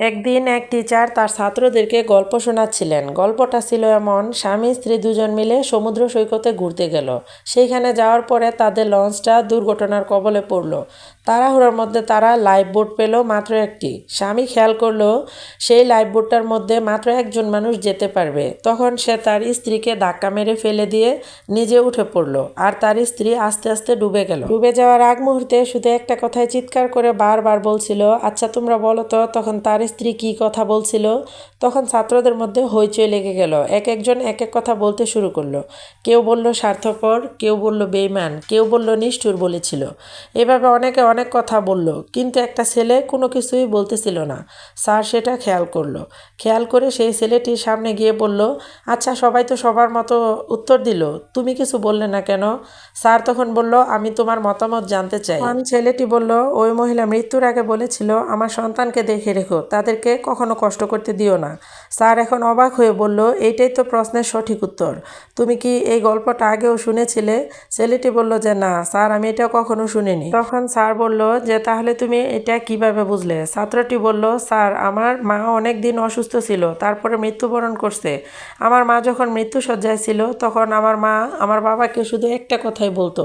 একদিন এক টিচার তার ছাত্রদেরকে গল্প শোনাচ্ছিলেন। গল্পটা ছিল এমন, স্বামী স্ত্রী দুজন মিলে সমুদ্র সৈকতে ঘুরতে গেল। সেইখানে যাওয়ার পরে তাদের লঞ্চটা দুর্ঘটনার কবলে পড়ল। তাড়াহুড়োর মধ্যে তারা লাইফ বোট পেল মাত্র একটি। স্বামী খেয়াল করল, সেই লাইফ বোটটার মধ্যে মাত্র একজন মানুষ যেতে পারবে। তখন সে তার স্ত্রীকে ধাক্কা মেরে ফেলে দিয়ে নিজে উঠে পড়ল আর তার স্ত্রী আস্তে আস্তে ডুবে গেল। ডুবে যাওয়ার আগ মুহূর্তে শুধু একটা কথায় চিৎকার করে বারবার বলছিল আচ্ছা তোমরা বলো তো, তখন তার স্ত্রী কি কথা বলছিল? তখন ছাত্রদের মধ্যে হইচই লেগে গেল। এক একজন এক এক কথা বলতে শুরু করল। কেউ বলল স্বার্থপর, কেউ বলল বেইমান কেউ বলল নিষ্ঠুর বলেছিল। এভাবে অনেকে অনেক কথা বলল, কিন্তু একটা ছেলে কোনো কিছুই বলতেছিল না। স্যার সেটা খেয়াল করল। খেয়াল করে সেই ছেলেটির সামনে গিয়ে বলল আচ্ছা সবাই তো সবার মতো উত্তর দিল, তুমি কিছু বললে না কেন? স্যার তখন বলল, আমি তোমার মতামত জানতে চাই। তখন ছেলেটি বলল, ওই মহিলা মৃত্যুর আগে বলেছিল, আমার সন্তানকে দেখে রেখো, তাদেরকে কখনো কষ্ট করতে দিও না। স্যার এখন অবাক হয়ে বলল, এইটাই তো প্রশ্নের সঠিক উত্তর। তুমি কি এই গল্পটা আগেও শুনেছিলে? ছেলেটি বলল যে, না, স্যার, আমি এটা কখনো শুনিনি। তখন স্যার বলল যে, তাহলে তুমি এটা কীভাবে বুঝলে? ছাত্রটি বলল, স্যার, আমার মা অনেক দিন অসুস্থ ছিল, তারপরে মৃত্যুবরণ করছে। আমার মা যখন মৃত্যুসজ্জায় ছিল, তখন আমার মা, আমার বাবাকে শুধু একটা কথাই বলতো,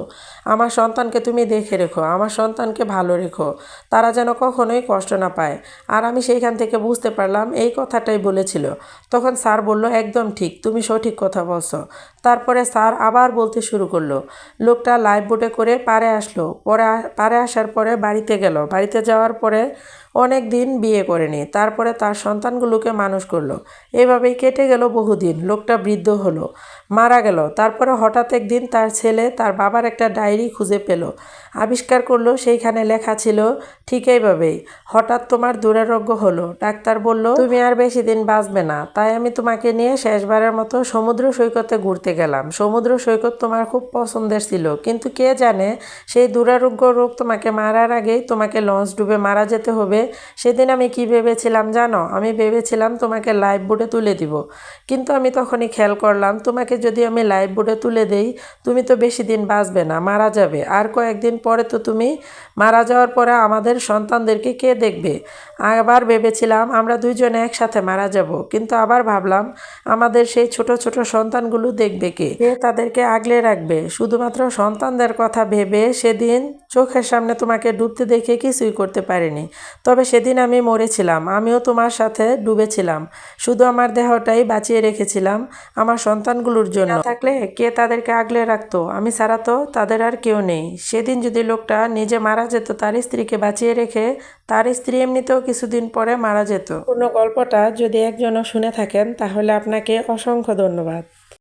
আমার সন্তানকে তুমি দেখে রেখো, আমার সন্তানকে ভালো রেখো। তারা যেন কখনোই কষ্ট না পায়। আর আমি সেইখান থেকে বুঝতে পারলাম, এই কথাটাই বলেছিল। তখন স্যার বলল একদম ঠিক তুমি সঠিক কথা বলছো। তারপরে স্যার আবার বলতে শুরু করল। লোকটা লাইফ বোটে করে পারে আসলো। পরে পারে আসার পরে বাড়িতে গেল। বাড়িতে যাওয়ার পরে অনেক দিন বিয়ে করেনি। তারপরে তার সন্তানগুলোকে মানুষ করল। এভাবেই কেটে গেল বহুদিন। লোকটা বৃদ্ধ হলো। মারা গেল। তারপরে হঠাৎ একদিন তার ছেলে তার বাবার একটা ডায়েরি খুঁজে পেল। আবিষ্কার করল, সেইখানে লেখা ছিল, ঠিক এইভাবেই। হঠাৎ তোমার দুরারোগ্য হলো। ডাক্তার বলল, তুমি আর বেশি দিন বাঁচবে না। তাই আমি তোমাকে নিয়ে শেষবারের মতো সমুদ্র সৈকতে ঘুরতে গেলাম। সমুদ্র সৈকত তোমার খুব পছন্দের ছিল। কিন্তু কে জানে, সেই দুরারোগ্য রোগ তোমাকে মারার আগেই তোমাকে লঞ্চ ডুবে মারা যেতে হবে। সেদিন আমি কি ভেবেছিলাম জানো? আমি ভেবেছিলাম তোমাকে লাইফ বোটে তুলে দিব। কিন্তু আমি তখনই খেয়াল করলাম, তোমাকে যদি আমি লাইফ বোটে তুলে দেই, তুমি তো বেশি দিন বাঁচবে না, মারা যাবে। আর কয়েকদিন পরে তো তুমি মারা যাওয়ার পরে আমাদের সন্তানদেরকে কে দেখবে? আবার ভেবেছিলাম আমরা দুইজনে একসাথে মারা যাব। কিন্তু আবার ভাবলাম, আমাদের সেই ছোট ছোট সন্তানগুলো দেখবে কে? কে তাদেরকে আগলে রাখবে। শুধুমাত্র সন্তানদের কথা ভেবে সেদিন চোখের সামনে তোমাকে ডুবতে দেখে কিছুই করতে পারিনি। তবে সেদিন আমি মরেছিলাম, আমিও তোমার সাথে ডুবেছিলাম। শুধু আমার দেহটাই বাঁচিয়ে রেখেছিলাম আমার সন্তানগুলোর জন্য। থাকলে কে তাদেরকে আগলে রাখতো? আমি ছাড়া তো তাদের আর কেউ নেই। সেদিন যদি লোকটা নিজে মারা যেত, তার স্ত্রীকে বাঁচিয়ে রেখে তার স্ত্রী এমনিতেও কিছুদিন পরে মারা যেত। কোনো গল্পটা যদি একজনও শুনে থাকেন, তাহলে আপনাকে অসংখ্য ধন্যবাদ।